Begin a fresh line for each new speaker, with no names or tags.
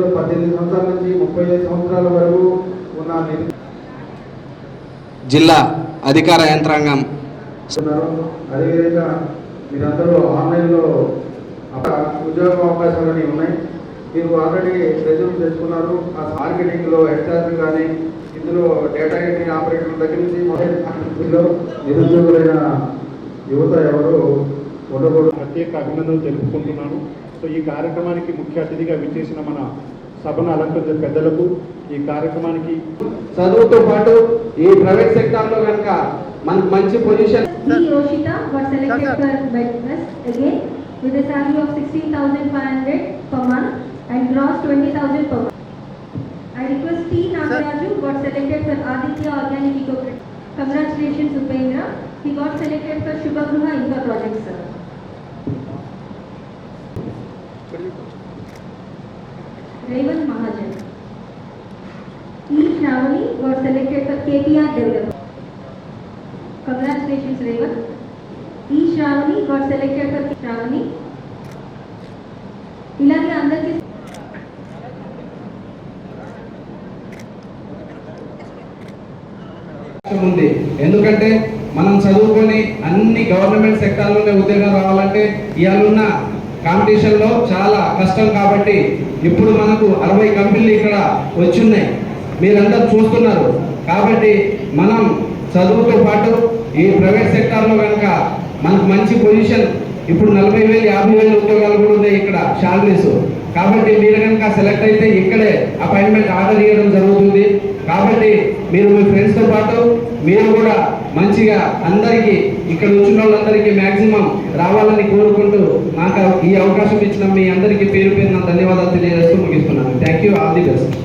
ఇందులో పద్దెనిమిది సంవత్సరాల నుంచి ముప్పై ఐదు సంవత్సరాల వరకు ఉన్న
జిల్లా అధికార యంత్రాంగం.
ఉన్నారు. అదేవిధంగా మీరందరూ ఆన్లైన్లో ఉద్యోగ అవకాశాలని ఉన్నాయి. మీరు ఆల్రెడీ రెజ్యూమ్ తెచ్చుకున్నారు. ఆ మార్కెటింగ్లో హెచ్ఆర్పి కానీ ఇందులో డేటా ఎంట్రీ ఆపరేటర్ దగ్గర నుంచి మొదలు నిరుద్యోగులైన యువత ఎవరు ఉండకూడదు.
ప్రత్యేక అభినందనలు తెలుపుకుంటున్నాను. సో ఈ కార్యక్రమానికి ముఖ్య అతిథిగా విచ్చేసిన మన సభను అలంకృత పెద్దలకు ఈ కార్యక్రమానికి
చదువుతో పాటు ఈ ప్రైవేట్ సెక్టార్లో కనుక మనకు మంచి position
Congratulations Upendra. He got selected for Shubhagruha Infra project sir. Raymond Mahajan. E. Shravani got selected for KPR Development. Congratulations, Raven. ఈ Shravani got selected for Shravani ఇలాగే అందరికీ
ఉంది ఎందుకంటే మనం చదువుకొని అన్ని గవర్నమెంట్ సెక్టార్లోనే ఉద్యోగం రావాలంటే ఇవాళ కాంపిటీషన్లో చాలా కష్టం కాబట్టి ఇప్పుడు మనకు అరవై కంపెనీలు ఇక్కడ వచ్చున్నాయి. మీరందరూ చూస్తున్నారు. కాబట్టి మనం చదువుతో పాటు ఈ ప్రైవేట్ సెక్టార్లో కనుక మనకు మంచి పొజిషన్ ఇప్పుడు నలభై వేలు యాభై వేలు ఉద్యోగాలు కూడా ఉన్నాయి ఇక్కడ శాలరీస్. కాబట్టి మీరు కనుక సెలెక్ట్ అయితే ఇక్కడే అపాయింట్మెంట్ ఆర్డర్ ఇవ్వడం జరుగుతుంది. కాబట్టి మీరు మీ ఫ్రెండ్స్తో పాటు మీరు కూడా మంచిగా అందరికీ ఇక్కడ వచ్చిన వాళ్ళందరికీ మ్యాక్సిమం రావాలని కోరుకుంటూ నాకు ఈ అవకాశం ఇచ్చిన మీ అందరికీ పేరు పేరు నా ధన్యవాదాలు తెలియజేస్తూ ముగిస్తున్నాను. Thank you all the best